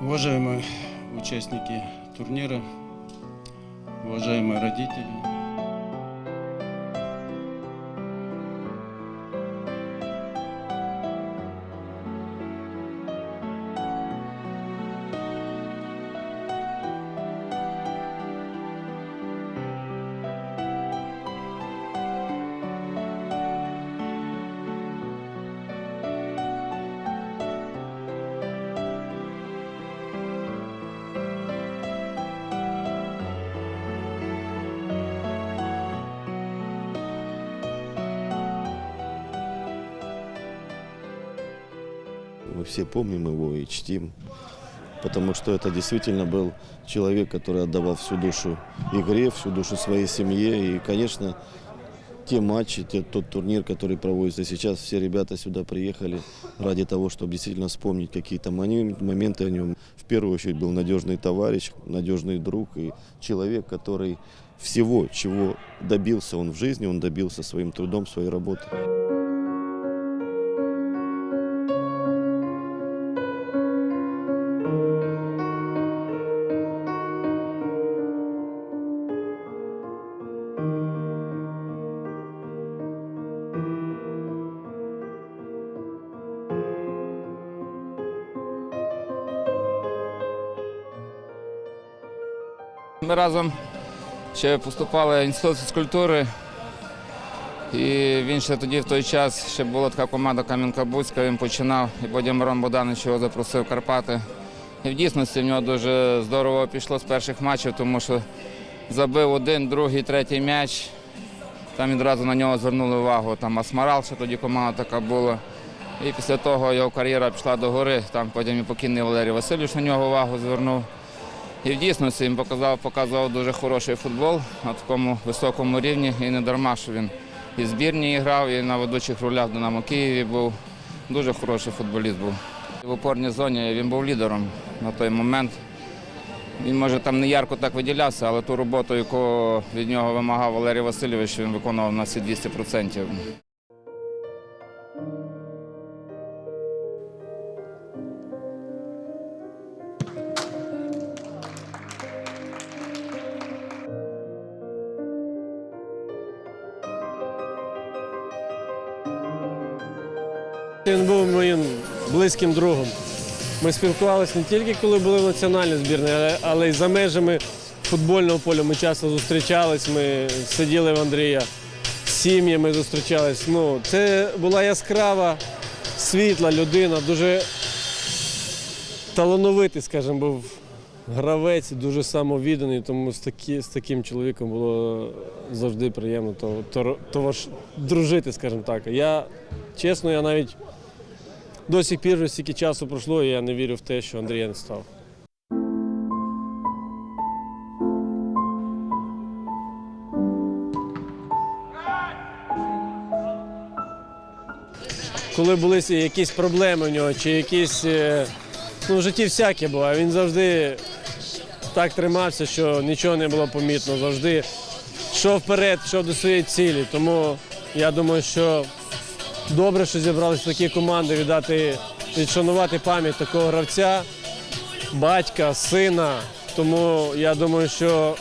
Уважаемые участники турнира, уважаемые родители, Мы все помним его и чтим, потому что это действительно был человек, который отдавал всю душу игре, всю душу своей семье. И, конечно, те матчи, те- тот турнир, который проводится сейчас, все ребята сюда приехали ради того, чтобы действительно вспомнить какие-то моменты о нем. В первую очередь был надежный товарищ, надежный друг и человек, который всего, чего добился он в жизни, он добился своим трудом, своей работой. Ми разом ще поступали в інститут фізкультури. І він ще тоді в той час ще була така команда Кам'янка-Бузька, він починав, і потім Мирон Богданович його запросив в Карпати. І в дійсності в нього дуже здорово пішло з перших матчів, тому що забив один, другий, третій м'яч. Там відразу на нього звернули увагу. Там Асмарал, ще тоді команда така була. І після того його кар'єра пішла до гори. Там потім і покійний Валерій Васильович на нього увагу звернув. І в дійсності він показав, показував дуже хороший футбол на такому високому рівні. І не дарма, що він і збірні грав, і на ведучих ролях в Динамо Києві був. Дуже хороший футболіст був. В опорній зоні він був лідером на той момент. Він, може, там не ярко так виділявся, але ту роботу, яку від нього вимагав Валерій Васильович, він виконував на всі 200%. Він був моїм близьким другом. Ми спілкувалися не тільки коли були в національній збірні, але, й за межами футбольного поля. Ми часто зустрічались, ми сиділи в Андрія з сім'ями зустрічались. Ну, це була яскрава, світла людина, дуже талановитий, скажімо, був гравець, дуже самовідданий, тому з, такі, з таким чоловіком було завжди приємно то, то, товариш- дружити, скажімо так. Я чесно, я навіть до сих пір стільки часу пройшло, і я не вірю в те, що Андрія не став. Коли були якісь проблеми в нього, чи якісь е, ну, в житті всяке було, він завжди так тримався, що нічого не було помітно. Завжди йшов вперед, йшов до своєї цілі. Тому я думаю, що добре, що зібралися такі команди віддати, відшанувати пам'ять такого гравця, батька, сина. Тому я думаю, що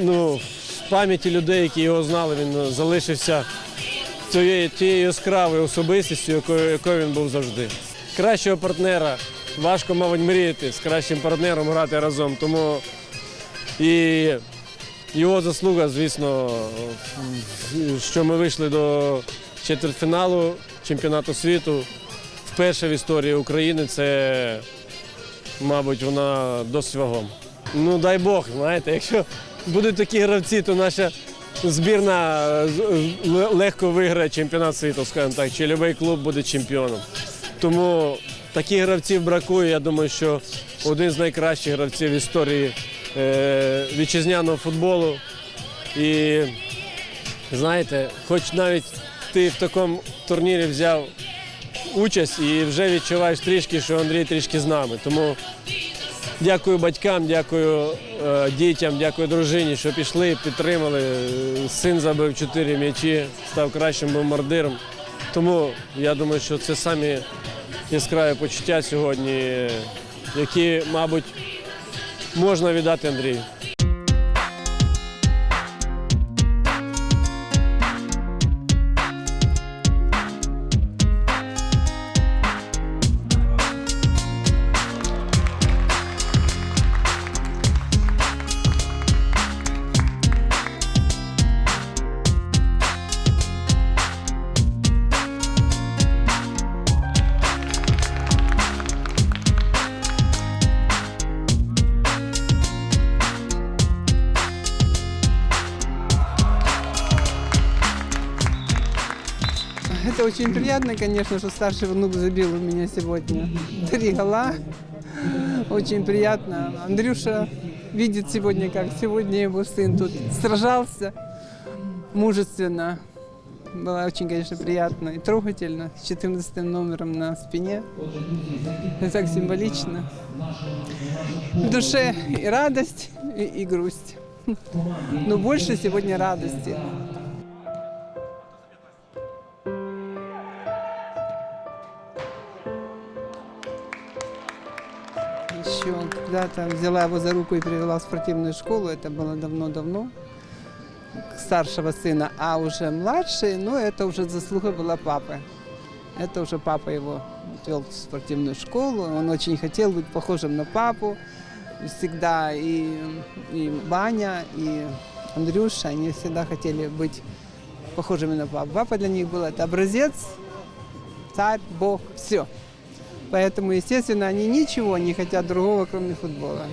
ну, в пам'яті людей, які його знали, він залишився тією, тією яскравою особистістю, якою, якою він був завжди. Кращого партнера важко, мабуть, мріяти з кращим партнером грати разом. Тому і його заслуга, звісно, що ми вийшли до четвертьфіналу чемпіонату світу. Вперше в історії України це, мабуть, вона досить вагома. Ну, дай Бог, знаєте, якщо будуть такі гравці, то наша збірна легко виграє чемпіонат світу, скажімо так, чи будь-який клуб буде чемпіоном. Тому таких гравців бракує. Я думаю, що один з найкращих гравців в історії вітчизняного футболу. І знаєте, хоч навіть ти в такому турнірі взяв участь і вже відчуваєш трішки, що Андрій трішки з нами. Тому дякую батькам, дякую е, дітям, дякую дружині, що пішли, підтримали. Е, Син забив чотири м'ячі, став кращим бомбардиром. Тому я думаю, що це самі яскраві почуття сьогодні, які, мабуть, можна віддати Андрію. Это очень приятно, конечно, что старший внук забил у меня сегодня три гола. Очень приятно. Андрюша видит сегодня, как сегодня его сын тут сражался мужественно. Было очень, конечно, приятно и трогательно с 14 номером на спине. Это так символично. В душе и радость, и, и грусть. Но больше сегодня радости. когда-то взяла его за руку и привела в спортивную школу. Это было давно-давно. Старшего сына, а уже младший, ну, это уже заслуга была папы. Это уже папа его вел в спортивную школу. Он очень хотел быть похожим на папу. Всегда и, и Баня, и Андрюша, они всегда хотели быть похожими на папу. Папа для них был это образец, царь, бог, все. Поэтому, естественно, они ничего не хотят другого, кроме футбола.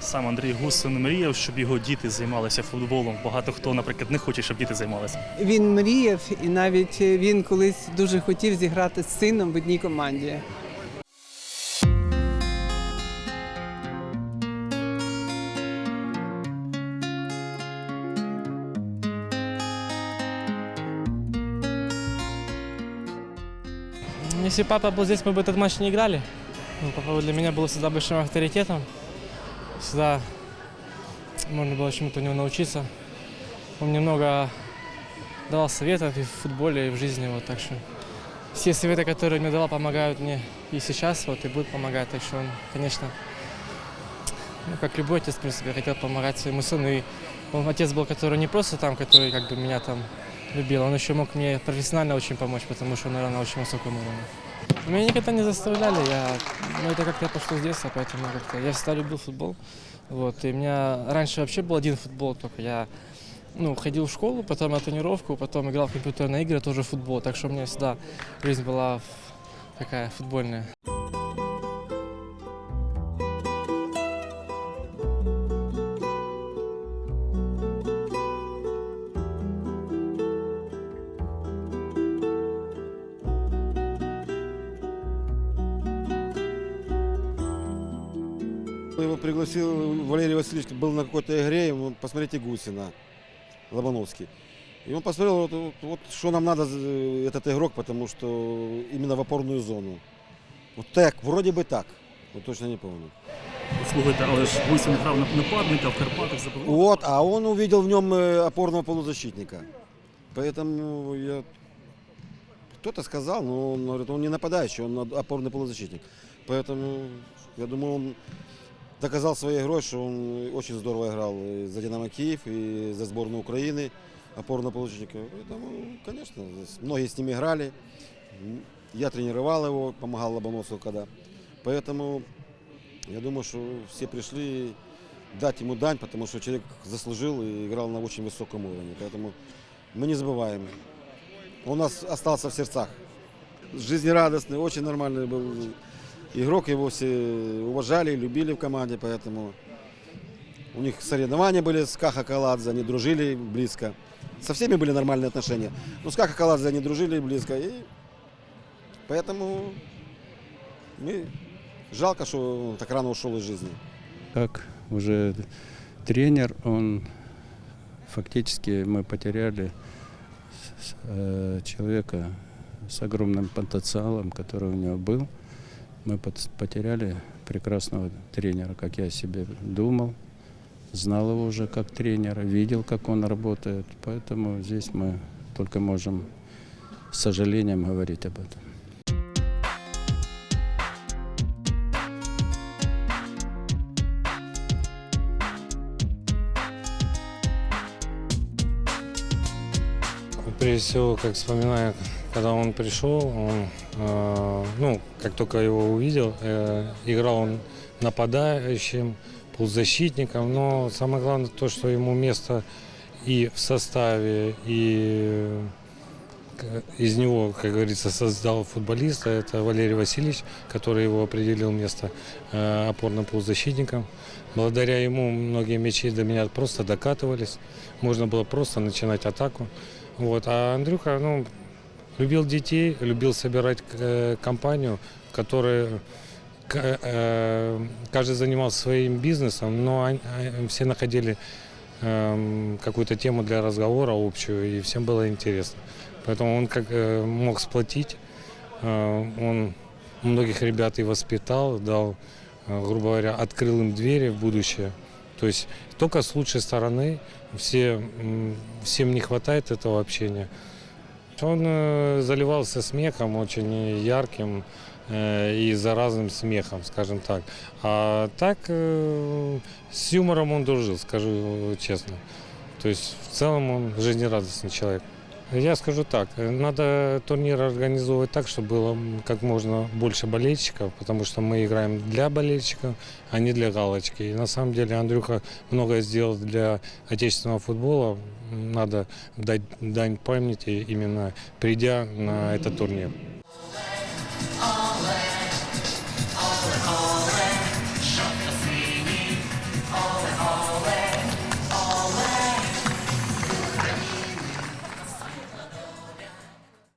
Сам Андрій Гусин мріяв, щоб його діти займалися футболом. Багато хто, наприклад, не хоче, щоб діти займалися. Він мріяв, і навіть він колись дуже хотів зіграти з сином в одній команді. Если папа был здесь, мы бы этот матч не играли. Ну, папа для меня был всегда большим авторитетом. Всегда можно было чему-то у него научиться. Он мне много давал советов и в футболе, и в жизни. Вот, так что все советы, которые мне давал, помогают мне и сейчас, вот, и будут помогать. Так что он, конечно, ну, как любой отец, в принципе, хотел помогать своему сыну. И он отец был, который не просто там, который как бы меня там любил, он еще мог мне профессионально очень помочь, потому что он, наверное, на очень высоком уровне. Меня никогда не заставляли, я, ну, это как-то пошло с детства, поэтому как-то я всегда любил футбол. Вот, и у меня раньше вообще был один футбол, только я ну, ходил в школу, потом на тренировку, потом играл в компьютерные игры, тоже в футбол. Так что у меня всегда жизнь была в- такая футбольная. Его пригласил Валерий Васильевич, был на какой-то игре, ему, посмотрите Гусина, Лобановский. И он посмотрел, вот, вот- вот что нам надо э, этот игрок, потому что именно в опорную зону. Вот так, вроде бы так, вот точно не помню. Слухайте, але ж Гусін грав на нападника в Карпатах забивав. Вот, а он увидел в нем э, опорного полузащитника. Поэтому я... Кто-то сказал, но он говорит, он не нападающий, он опорный полузащитник. Поэтому я думаю, он доказал своей игрой, что он очень здорово играл и за Динамо Киев, и за сборную Украины опорного полузащитника. Поэтому, конечно, здесь многие с ними играли. М, Я тренировал его, помогал Лобоносову когда. Поэтому я думаю, что все пришли дать ему дань, потому что человек заслужил и играл на очень высоком уровне. Поэтому мы не забываем. Он у нас остался в сердцах. Жизнерадостный, очень нормальный был игрок. Его все уважали любили в команде, поэтому у них соревнования были с Каха Каладзе, они дружили близко. Со всеми были нормальные отношения. Но с Каха Каладзе они дружили близко. И поэтому мы... жалко, что он так рано ушел из жизни. Как уже тренер, он фактически мы потеряли э, человека с огромным потенциалом, который у него был. Мы потеряли прекрасного тренера, как я себе думал. Знал его уже как тренера, видел, как он работает. Поэтому здесь мы только можем с сожалением говорить об этом. Прежде всего, как вспоминаю, когда он пришел, он ну, как только его увидел, э, играл он нападающим, полузащитником, но самое главное то, что ему место и в составе, и к- из него, как говорится, создал футболиста. Это Валерий Васильевич, который его определил место э, опорным полузащитником. Благодаря ему многие мячи до меня просто докатывались. Можно было просто начинать атаку. Вот. А Андрюха, ну, любил детей, любил собирать э, компанию, в которой к- э, каждый занимался своим бизнесом, но они- э, все находили эм, какую-то тему для разговора общую, и всем было интересно. Поэтому он как э, мог сплотить, э, он многих ребят и воспитал, дал, э, грубо говоря, открыл им двери в будущее. То есть только с лучшей стороны, все, м, всем не хватает этого общения. Он э, заливался смехом очень ярким э, и заразным смехом, скажем так. А так э, с юмором он дружил, скажу честно. То есть в целом он жизнерадостный человек. Я скажу так, э, надо турнир организовывать так, чтобы было м, как можно больше болельщиков, потому что мы играем для болельщиков, а не для галочки. И на самом деле Андрюха многое сделал для отечественного футбола. Надо дать дань памяти именно придя на этот турнир.